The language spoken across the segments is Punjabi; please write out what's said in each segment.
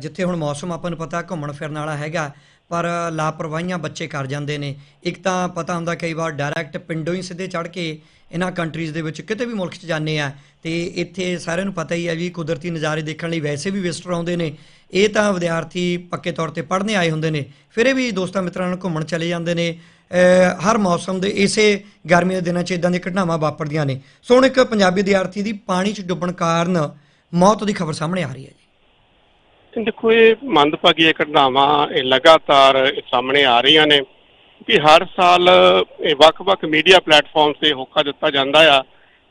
ਜਿੱਥੇ ਹੁਣ ਮੌਸਮ ਆਪਾਂ ਨੂੰ ਪਤਾ ਘੁੰਮਣ ਫਿਰਨ ਵਾਲਾ ਹੈਗਾ, ਪਰ ਲਾਪਰਵਾਹੀਆਂ ਬੱਚੇ ਕਰ ਜਾਂਦੇ ਨੇ। ਇੱਕ ਤਾਂ ਪਤਾ ਹੁੰਦਾ ਕਈ ਵਾਰ ਡਾਇਰੈਕਟ ਪਿੰਡੋਂ ਹੀ ਸਿੱਧੇ ਚੜ ਕੇ ਇਹਨਾਂ ਕੰਟਰੀਜ਼ ਦੇ ਵਿੱਚ ਕਿਤੇ ਵੀ ਮੁਲਕ 'ਚ ਜਾਂਦੇ ਆ। ਤੇ ਇੱਥੇ ਸਾਰਿਆਂ ਨੂੰ ਪਤਾ ਹੀ ਹੈ ਵੀ ਕੁਦਰਤੀ ਨਜ਼ਾਰੇ ਦੇਖਣ ਲਈ ਵੈਸੇ ਵੀ ਵਿਜ਼ਟਰ ਆਉਂਦੇ ਨੇ। ਇਹ ਤਾਂ ਵਿਦਿਆਰਥੀ ਪੱਕੇ ਤੌਰ ਤੇ ਪੜ੍ਹਨੇ ਆਏ ਹੁੰਦੇ ਨੇ। ਫਿਰ ਇਹ ਵੀ ਦੋਸਤਾਂ ਮਿੱਤਰਾਂ ਨਾਲ ਘੁੰਮਣ ਚਲੇ ਜਾਂਦੇ ਨੇ। ਹਰ ਮੌਸਮ ਦੇ ਇਸੇ ਗਰਮੀ ਦੇ ਦਿਨਾਂ 'ਚ ਇਦਾਂ ਦੀਆਂ ਘਟਨਾਵਾਂ ਵਾਪਰਦੀਆਂ ਨੇ। ਸੋ ਹੁਣ ਇੱਕ ਪੰਜਾਬੀ ਵਿਦਿਆਰਥੀ ਦੀ ਪਾਣੀ 'ਚ ਡੁੱਬਣ ਕਾਰਨ ਮੌਤ ਦੀ ਖਬਰ ਸਾਹਮਣੇ ਆ ਰਹੀ ਹੈ ਜੀ। ਦੇਖੋ ਇਹ ਮੰਦਭਾਗੀ ਘਟਨਾਵਾਂ, ਇਹ ਲਗਾਤਾਰ ਸਾਹਮਣੇ ਆ ਰਹੀਆਂ ਨੇ ਕਿ ਹਰ ਸਾਲ ਇਹ ਵੱਖ-ਵੱਖ ਮੀਡੀਆ ਪਲੇਟਫਾਰਮ ਤੇ ਹੋਕਾ ਦਿੱਤਾ ਜਾਂਦਾ ਆ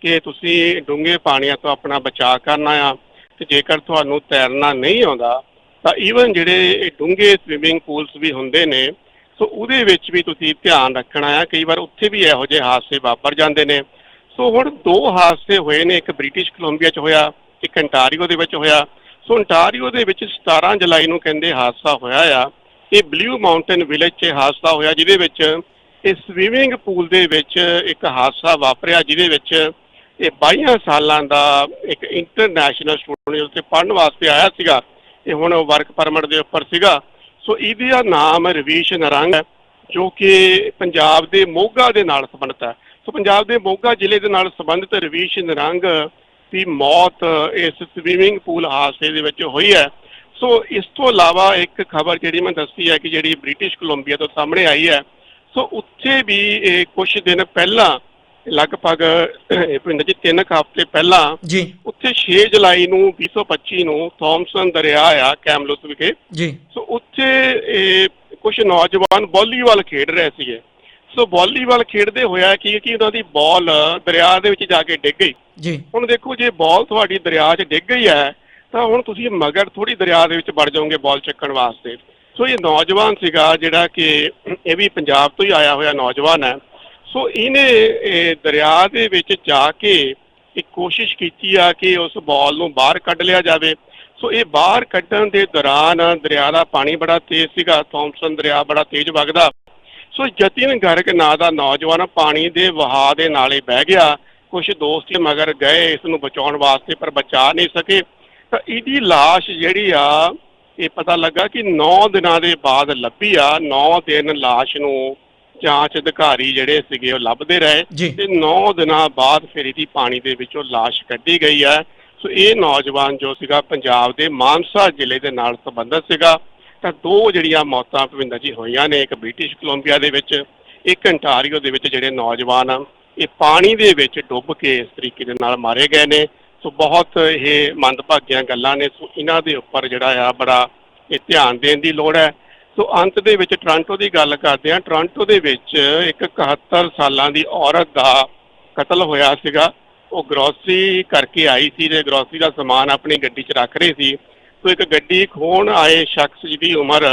ਕਿ ਤੁਸੀਂ ਡੂੰਘੇ ਪਾਣੀਆਂ ਤੋਂ ਆਪਣਾ ਬਚਾਅ ਕਰਨਾ ਆ ਤੇ ਜੇਕਰ ਤੁਹਾਨੂੰ ਤੈਰਨਾ ਨਹੀਂ ਆਉਂਦਾ, ਤਾਂ ਈਵਨ ਜਿਹੜੇ ਇਹ ਡੂੰਘੇ ਸਵਿਮਿੰਗ ਪੂਲਸ ਵੀ ਹੁੰਦੇ ਨੇ, ਸੋ ਉਹਦੇ ਵਿੱਚ ਵੀ ਤੁਸੀਂ ਧਿਆਨ ਰੱਖਣਾ ਆ, ਕਈ ਵਾਰ ਉੱਥੇ ਵੀ ਇਹੋ ਜਿਹੇ ਹਾਦਸੇ ਵਾਪਰ ਜਾਂਦੇ ਨੇ। ਸੋ ਹੁਣ ਦੋ ਹਾਦਸੇ ਹੋਏ ਨੇ, ਇੱਕ ਬ੍ਰਿਟਿਸ਼ ਕੋਲੰਬੀਆ 'ਚ ਹੋਇਆ, ਇੱਕ ਅੰਟਾਰੀਓ ਦੇ ਵਿੱਚ ਹੋਇਆ। ਸੋ ਅੰਟਾਰੀਓ ਦੇ ਵਿੱਚ 17 ਜੁਲਾਈ ਨੂੰ ਕਹਿੰਦੇ ਹਾਦਸਾ ਹੋਇਆ ਆ ਇਹ ਬਲੂ ਮਾਊਂਟਨ ਵਿਲੇਜ 'ਚ ਹਾਦਸਾ ਹੋਇਆ, ਜਿਹਦੇ ਵਿੱਚ ਇਹ ਸਵੀਮਿੰਗ ਪੂਲ ਦੇ ਵਿੱਚ ਇੱਕ ਹਾਦਸਾ ਵਾਪਰਿਆ, ਜਿਹਦੇ ਵਿੱਚ ਇਹ 22 ਸਾਲਾਂ ਦਾ ਇੱਕ ਇੰਟਰਨੈਸ਼ਨਲ ਸਟੂਡੈਂਟ ਉੱਥੇ ਪੜ੍ਹਨ ਵਾਸਤੇ ਆਇਆ ਸੀਗਾ ਇਹ ਹੁਣ ਵਰਕ ਪਰਮਿਟ ਦੇ ਉੱਪਰ ਸੀਗਾ। ਸੋ ਇਹਦਾ ਨਾਮ ਰਵੀਸ਼ ਨਰੰਗ ਹੈ, ਜੋ ਕਿ ਪੰਜਾਬ ਦੇ ਮੋਗਾ ਦੇ ਨਾਲ ਸੰਬੰਧਿਤ ਹੈ। ਸੋ ਪੰਜਾਬ ਦੇ ਮੋਗਾ ਜ਼ਿਲ੍ਹੇ ਦੇ ਨਾਲ ਸੰਬੰਧਿਤ ਰਵੀਸ਼ ਨਰੰਗ ਦੀ ਮੌਤ ਇਸ ਸਵੀਮਿੰਗ ਪੂਲ ਹਾਦਸੇ ਦੇ ਵਿੱਚ ਹੋਈ ਹੈ। ਸੋ ਇਸ ਤੋਂ ਇਲਾਵਾ ਇੱਕ ਖਬਰ ਜਿਹੜੀ ਮੈਂ ਦੱਸੀ ਹੈ ਕਿ ਜਿਹੜੀ ਬ੍ਰਿਟਿਸ਼ ਕੋਲੰਬੀਆ ਤੋਂ ਸਾਹਮਣੇ ਆਈ ਹੈ। ਸੋ ਉੱਥੇ ਵੀ ਇਹ ਕੁਝ ਦਿਨ ਪਹਿਲਾਂ ਲਗਭਗ ਇਹ ਪਿੰਡ ਤਿੰਨ ਕੁ ਹਫ਼ਤੇ ਪਹਿਲਾਂ ਜੀ। ਉੱਥੇ 6 ਜੁਲਾਈ ਨੂੰ 2025 ਨੂੰ ਥੌਮਸਨ ਦਰਿਆ ਆ ਕੈਮਲਸ ਵਿਖੇ। ਜੀ। ਸੋ ਉੱਥੇ ਇਹ ਕੁਝ ਨੌਜਵਾਨ ਵਾਲੀਬਾਲ ਖੇਡ ਰਹੇ ਸੀਗੇ। ਸੋ ਵਾਲੀਬਾਲ ਖੇਡਦੇ ਹੋਇਆ ਕੀ ਕਿ ਉਹਨਾਂ ਦੀ ਬਾਲ ਦਰਿਆ ਦੇ ਵਿੱਚ ਜਾ ਕੇ ਡਿੱਗ ਗਈ। ਜੀ। ਹੁਣ ਦੇਖੋ ਜੇ ਬਾਲ ਤੁਹਾਡੀ ਦਰਿਆ 'ਚ ਡਿੱਗ ਗਈ ਹੈ ਤਾਂ ਹੁਣ ਤੁਸੀਂ ਮਗਰ ਥੋੜੀ ਦਰਿਆ ਦੇ ਵਿੱਚ ਵੜ ਜਾਓਗੇ ਬਾਲ ਚੱਕਣ ਵਾਸਤੇ। ਸੋ ਇਹ ਨੌਜਵਾਨ ਸੀਗਾ ਜਿਹੜਾ ਕਿ ਇਹ ਵੀ ਪੰਜਾਬ ਤੋਂ ਹੀ ਆਇਆ ਹੋਇਆ ਨੌਜਵਾਨ ਹੈ। ਸੋ ਇਹਨੇ ਇਹ ਦਰਿਆ ਦੇ ਵਿੱਚ ਜਾ ਕੇ ਇੱਕ ਕੋਸ਼ਿਸ਼ ਕੀਤੀ ਆ ਕਿ ਉਸ ਬਾਲ ਨੂੰ ਬਾਹਰ ਕੱਢ ਲਿਆ ਜਾਵੇ। ਸੋ ਇਹ ਬਾਹਰ ਕੱਢਣ ਦੇ ਦੌਰਾਨ ਦਰਿਆ ਦਾ ਪਾਣੀ ਬੜਾ ਤੇਜ਼ ਸੀਗਾ ਥੌਮਸਨ ਦਰਿਆ ਬੜਾ ਤੇਜ਼ ਵਗਦਾ। ਸੋ ਜਤਿਨ ਗਰਗ ਨਾਂ ਦਾ ਨੌਜਵਾਨ ਪਾਣੀ ਦੇ ਵਹਾਅ ਦੇ ਨਾਲੇ ਬਹਿ ਗਿਆ। ਕੁਝ ਦੋਸਤ ਮਗਰ ਗਏ ਇਸ ਨੂੰ ਬਚਾਉਣ ਵਾਸਤੇ ਪਰ ਬਚਾ ਨਹੀਂ ਸਕੇ। ਤਾਂ ਇਹਦੀ ਲਾਸ਼ ਜਿਹੜੀ ਆ ਇਹ ਪਤਾ ਲੱਗਾ ਕਿ 9 ਦਿਨਾਂ ਦੇ ਬਾਅਦ ਲੱਭੀ ਆ। 9 ਦਿਨ ਲਾਸ਼ ਨੂੰ ਜਾਂਚ ਅਧਿਕਾਰੀ ਜਿਹੜੇ ਸੀਗੇ ਉਹ ਲੱਭਦੇ ਰਹੇ। ਤੇ 9 ਦਿਨਾਂ ਬਾਅਦ ਫਿਰ ਇਹਦੀ ਪਾਣੀ ਦੇ ਵਿੱਚੋਂ ਲਾਸ਼ ਕੱਢੀ ਗਈ ਹੈ ਸੋ ਇਹ ਨੌਜਵਾਨ ਜੋ ਸੀਗਾ ਪੰਜਾਬ ਦੇ ਮਾਨਸਾ ਜ਼ਿਲ੍ਹੇ ਦੇ ਨਾਲ ਸੰਬੰਧਿਤ ਸੀਗਾ। ਤਾਂ ਦੋ ਜਿਹੜੀਆਂ ਮੌਤਾਂ ਭਵਿੰਦਰ ਜੀ ਹੋਈਆਂ ਨੇ, ਇੱਕ ਬ੍ਰਿਟਿਸ਼ ਕੋਲੰਬੀਆ ਦੇ ਵਿੱਚ, ਇੱਕ ਅੰਟਾਰੀਓ ਦੇ ਵਿੱਚ ਜਿਹੜੇ ਨੌਜਵਾਨ ਆ, ਇਹ ਪਾਣੀ ਦੇ ਵਿੱਚ ਡੁੱਬ ਕੇ ਇਸ ਤਰੀਕੇ ਦੇ ਨਾਲ ਮਾਰੇ ਗਏ ਨੇ। ਸੋ ਬਹੁਤ ਇਹ ਮੰਦਭਾਗੀਆਂ ਗੱਲਾਂ ਨੇ। ਸੋ ਇਹਨਾਂ ਦੇ ਉੱਪਰ ਜਿਹੜਾ ਆ ਬੜਾ ਇਹ ਧਿਆਨ ਦੇਣ ਦੀ ਲੋੜ ਹੈ। ਸੋ ਅੰਤ ਦੇ ਵਿੱਚ ਟੋਰਾਂਟੋ ਦੀ ਗੱਲ ਕਰਦੇ ਹਾਂ। ਟੋਰਾਂਟੋ ਦੇ ਵਿੱਚ ਇੱਕ 71 ਸਾਲਾਂ ਦੀ ਔਰਤ ਦਾ ਕਤਲ ਹੋਇਆ ਸੀਗਾ। ਉਹ ਗਰੋਸਰੀ ਕਰਕੇ ਆਈ ਸੀ ਤੇ ਗਰੋਸਰੀ ਦਾ ਸਮਾਨ ਆਪਣੀ ਗੱਡੀ 'ਚ ਰੱਖ ਰਹੀ ਸੀ। ਸੋ ਇੱਕ ਗੱਡੀ ਖੋਣ ਆਏ ਸ਼ਖਸ ਜਿਹਦੀ ਉਮਰ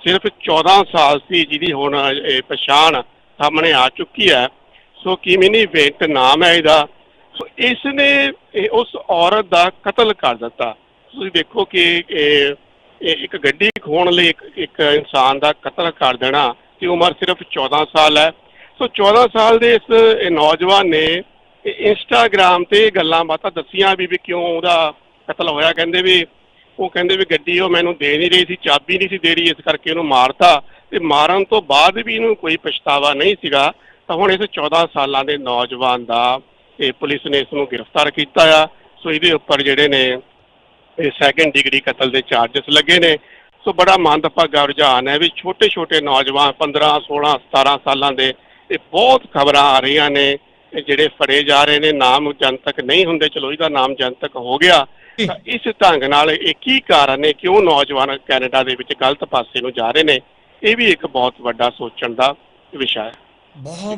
ਸਿਰਫ 14 ਸਾਲ ਸੀ, ਜਿਹਦੀ ਹੁਣ ਇਹ ਪਛਾਣ ਸਾਹਮਣੇ ਆ ਚੁੱਕੀ ਹੈ। ਸੋ ਕਿਮਿਨੀ ਵੇਂਟ ਨਾਮ ਹੈ ਇਹਦਾ? ਸੋ ਇਸ ਨੇ ਉਸ ਔਰਤ ਦਾ ਕਤਲ ਕਰ ਦਿੱਤਾ। ਤੁਸੀਂ ਦੇਖੋ ਕਿ ਇੱਕ ਗੱਡੀ ਖੋਣ ਲਈ ਇੱਕ ਇੱਕ ਇਨਸਾਨ ਦਾ ਕਤਲ ਕਰ ਦੇਣਾ ਤੇ ਉਮਰ ਸਿਰਫ 14 ਸਾਲ ਹੈ। ਸੋ 14 ਸਾਲ ਦੇ ਇਸ ਨੌਜਵਾਨ ਨੇ ਇੰਸਟਾਗ੍ਰam ਤੇ ਗੱਲਾਂ ਬਾਤਾਂ ਦੱਸੀਆਂ ਵੀ ਵੀ ਕਿਉਂ ਉਹਦਾ ਕਤਲ ਹੋਇਆ। ਕਹਿੰਦੇ ਵੀ ਉਹ ਕਹਿੰਦੇ ਵੀ ਗੱਡੀ ਉਹ ਮੈਨੂੰ ਦੇ ਨਹੀਂ ਰਹੀ ਸੀ, ਚਾਬੀ ਨਹੀਂ ਸੀ ਦੇ ਰਹੀ, ਇਸ ਕਰਕੇ ਉਹਨੂੰ ਮਾਰਤਾ। ਤੇ ਮਾਰਨ ਤੋਂ ਬਾਅਦ ਵੀ ਇਹਨੂੰ ਕੋਈ ਪਛਤਾਵਾ ਨਹੀਂ ਸੀਗਾ। ਤਾਂ ਹੁਣ ਇਸ 14 ਸਾਲਾਂ ਦੇ ਨੌਜਵਾਨ ਦਾ ਇਹ ਪੁਲਿਸ ਨੇ ਇਸ ਨੂੰ ਗ੍ਰਿਫਤਾਰ ਕੀਤਾ ਆ। ਸੋ ਇਹਦੇ ਉੱਪਰ ਜਿਹੜੇ ਨੇ ਇਹ ਸੈਕੰਡ ਡਿਗਰੀ ਕਤਲ ਦੇ ਚਾਰजेस ਲੱਗੇ ਨੇ। ਸੋ ਬੜਾ ਮੰਦਭਾਗਾ ਰੁਝਾਨ ਹੈ ਵੀ ਛੋਟੇ ਛੋਟੇ ਨੌਜਵਾਨ 15 16 17 ਸਾਲਾਂ ਦੇ ਇਹ ਬਹੁਤ ਖਬਰਾਂ ਆ ਰਹੀਆਂ ਨੇ। ਜਿਹੜੇ ਫੜੇ ਜਾ ਰਹੇ ਨੇ, ਨਾਮ ਜਨਤਕ ਨਹੀਂ ਹੁੰਦੇ। ਚਲੋ, ਇਹਦਾ ਨਾਮ ਜਨਤਕ ਹੋ ਗਿਆ। ਤਾਂ ਇਸ ਢੰਗ ਨਾਲ ਇਹ ਕੀ ਕਾਰਨ ਨੇ ਕਿਉਂ ਨੌਜਵਾਨ ਕੈਨੇਡਾ ਦੇ ਵਿੱਚ ਗਲਤ ਪਾਸੇ ਨੂੰ ਜਾ ਰਹੇ ਨੇ? ਇਹ ਵੀ ਇੱਕ ਬਹੁਤ ਵੱਡਾ ਸੋਚਣ ਦਾ ਵਿਸ਼ਾ ਹੈ। ਬਹੁਤ